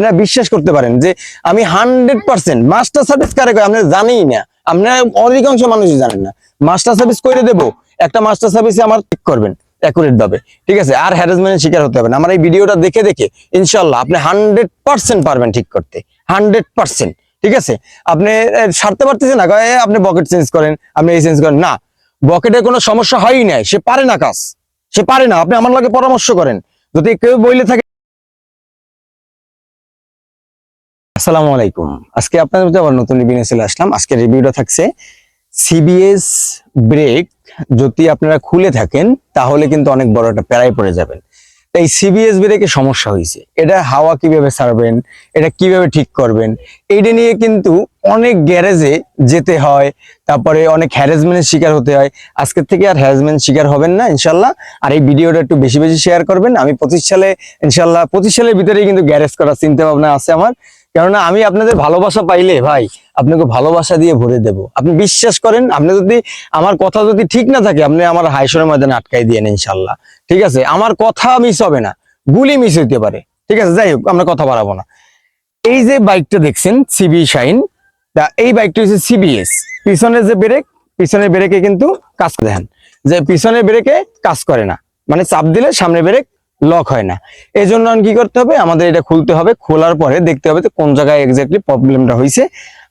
আপনারা বিশ্বাস করতে পারেন যে আমি হান্ড্রেড পার্সেন্ট মাস্টার সার্ভিস কারে কয় আপনারা জানেই না। আপনারা অধিকাংশ মানুষই জানেন না। মাস্টার সার্ভিস করে দেবো, একটা মাস্টার সার্ভিসে আমার ঠিক করবেন অ্যাকুরেট ভাবে ঠিক আছে? আর হ্যারাসমেন্টের শিকার হতে হবে আমার এই ভিডিওটা দেখে দেখে ইনশাল্লাহ আপনি হান্ড্রেড পার্সেন্ট পারবেন ঠিক করতে। হান্ড্রেড পার্সেন্ট, ঠিক আছে? আপনি সারতে পারতেছেন না আপনি বকেট চেঞ্জ করেন, আপনি এই চেঞ্জ করেন। না বকেটের কোনো সমস্যা হয়ই নাই, সে পারে না কাজ, সে পারে না। আপনি আমার লাগে পরামর্শ করেন। যদি কেউ বইলে থাকে আসসালামু আলাইকুম। আজকে আপনাদের মধ্যে আবার নতুন রিভিউ চলে আসলাম। আজকে রিভিউটা থাকছে সিবিএস ব্রেক যদি আপনারা খুলে থাকেন, তাহলে কিন্তু অনেক বড় একটা প্যারায় পড়ে যাবেন। তাই সিবিএস ব্রেকে সমস্যা হয়েছে। এটা হাওয়া কীভাবে ছাড়বেন এটা কীভাবে ঠিক করবেন? এইটা নিয়ে কিন্তু অনেক গ্যারেজে যেতে হয়। তারপরে অনেক হ্যারাসমেন্টের শিকার হতে হয়। আজকের থেকে আর হ্যারাসমেন্ট শিকার হবেন না ইনশাল্লাহ আর এই ভিডিওটা একটু বেশি বেশি শেয়ার করবেন। আমি পঁচিশ সালে ইনশাল্লাহ পঁচিশ সালের ভিতরেই কিন্তু গ্যারেজ করার চিন্তা ভাবনা আছে আমার। কেননা আমি আপনাদের ভালোবাসা পাইলে ভাই, আপনাকে ভালোবাসা দিয়ে ভরে দেব। আপনি বিশ্বাস করেন, আপনি যদি আমার কথা যদি ঠিক না থাকে, আপনি আমার হাইসরের ময়দানে আটকাই দিয়ে ইনশাল্লাহ ঠিক আছে? আমার কথা মিস হবে না। গুলি মিস হইতে পারে। ঠিক আছে? যাই হোক, আমরা কথা বাড়াবো না। এই যে বাইকটা দেখছেন সিবি শাইন, তা এই বাইকটা হচ্ছে সিবিএস পিছনের যে ব্রেক, পিছনের ব্রেকে কিন্তু কাজ দেখেন, যে পিছনের ব্রেকে কাজ করে না। মানে চাপ দিলে সামনে ব্রেক লক হয় না। এই জন্য কি করতে হবে? আমাদের এটা খুলতে হবে। খোলার পরে দেখতে হবে কোন জায়গায় এক্স্যাক্টলি প্রবলেমটা হয়েছে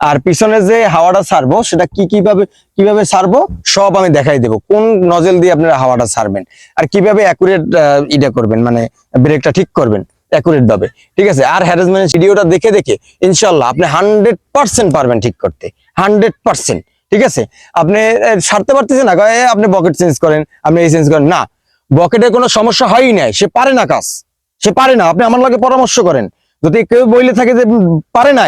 আর পিছনে যে হাওয়াটা ছাড়বো সেটা কি কীভাবে কীভাবে ছাড়বো সব আমি দেখাই দেবো। কোন নজেল দিয়ে আপনারা হাওয়াটা ছাড়বেন আর কীভাবে অ্যাকুরেট ইটা করবেন মানে ব্রেকটা ঠিক করবেন অ্যাকুরেট ভাবে। ঠিক আছে? আর হ্যারাসমেন্ট ভিডিওটা দেখে দেখে ইনশাল্লাহ আপনি হান্ড্রেড পার্সেন্ট পারবেন ঠিক করতে। হান্ড্রেড পার্সেন্ট ঠিক আছে? আপনি সারতে পারতেছেন না আপনি বকেট চেঞ্জ করেন, আপনি এই চেঞ্জ করেন। না। বকেটের কোনো সমস্যা হয়ই নাই। সে পারে না কাজ। সে পারে না। আপনি আমার লাগে পরামর্শ করেন। যদি কেউ বইলে থাকে যে পারে না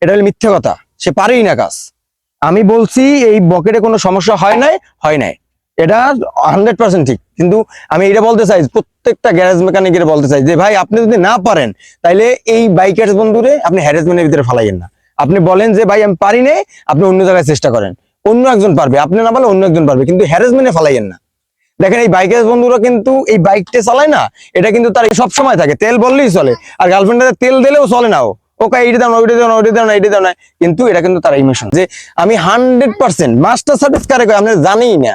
এটা হলো মিথ্যে কথা। সে পারেই না কাজ। আমি বলছি, এই বকেটে কোনো সমস্যা হয় নাই হয় নাই। এটা হান্ড্রেড পার্সেন্ট ঠিক। কিন্তু আমি এটা বলতে চাই, প্রত্যেকটা গ্যারেজ মেকানিকের বলতে চাই যে, ভাই, আপনি যদি না পারেন, তাইলে এই বাইকার বন্ধুরে আপনি হ্যারাসমেন্টের ভিতরে ফালাইয়েন না। আপনি বলেন যে, ভাই, আমি পারি নাই, আপনি অন্য জায়গায় চেষ্টা করেন। অন্য একজন পারবে। আপনি না পারলে অন্য একজন পারবে। কিন্তু হ্যারাসমেন্টে ফালাইয়েন না। দেখেন এই বাইকের বন্ধুরা কিন্তু এই বাইকটা চালায় না, এটা কিন্তু তার সব সময় থাকে, তেল বললেই চলে। আর গার্লফ্রেন্ডের তেল দিলেও চলে না ওকে যে আমি হান্ড্রেড পার্সেন্ট মাস্টার সার্ভিস কারে না।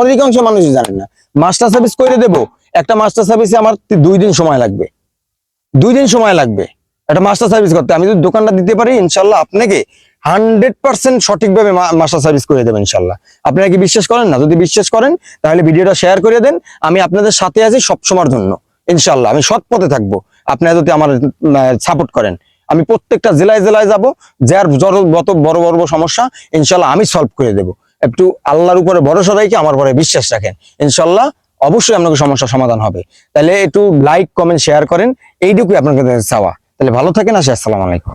অধিকাংশ জানেন না। মাস্টার সার্ভিস করে দেবো, একটা মাস্টার সার্ভিসে আমার দুই দিন সময় লাগবে। দুই দিন সময় লাগবে। একটা মাস্টার সার্ভিস করতে। আমি যদি দোকানটা দিতে পারি, ইনশাল্লাহ আপনাকে হান্ড্রেড পার্সেন্ট সঠিকভাবে মাস্টার সার্ভিস করে দেবেন ইনশাল্লাহ। আপনারা কি বিশ্বাস করেন? না, যদি বিশ্বাস করেন, তাহলে ভিডিওটা শেয়ার করে দেন। আমি আপনাদের সাথে আছি সব সময়ের জন্য, ইনশাল্লাহ। আমি সৎ পথে থাকব। আপনারা যদি আমার সাপোর্ট করেন। আমি প্রত্যেকটা জেলায় জেলায় যাব, যার যত বড় বড় সমস্যা, ইনশাল্লাহ আমি সলভ করে দেবো। একটু আল্লাহর উপরে ভরসা রাখি আমার উপরে বিশ্বাস রাখেন। ইনশাল্লাহ, অবশ্যই আপনাকে সমস্যার সমাধান হবে। তাহলে একটু লাইক কমেন্ট শেয়ার করেন। এইটুকুই আপনাকে চাওয়া। তাহলে ভালো থাকেন, আসি, আসসালামু আলাইকুম।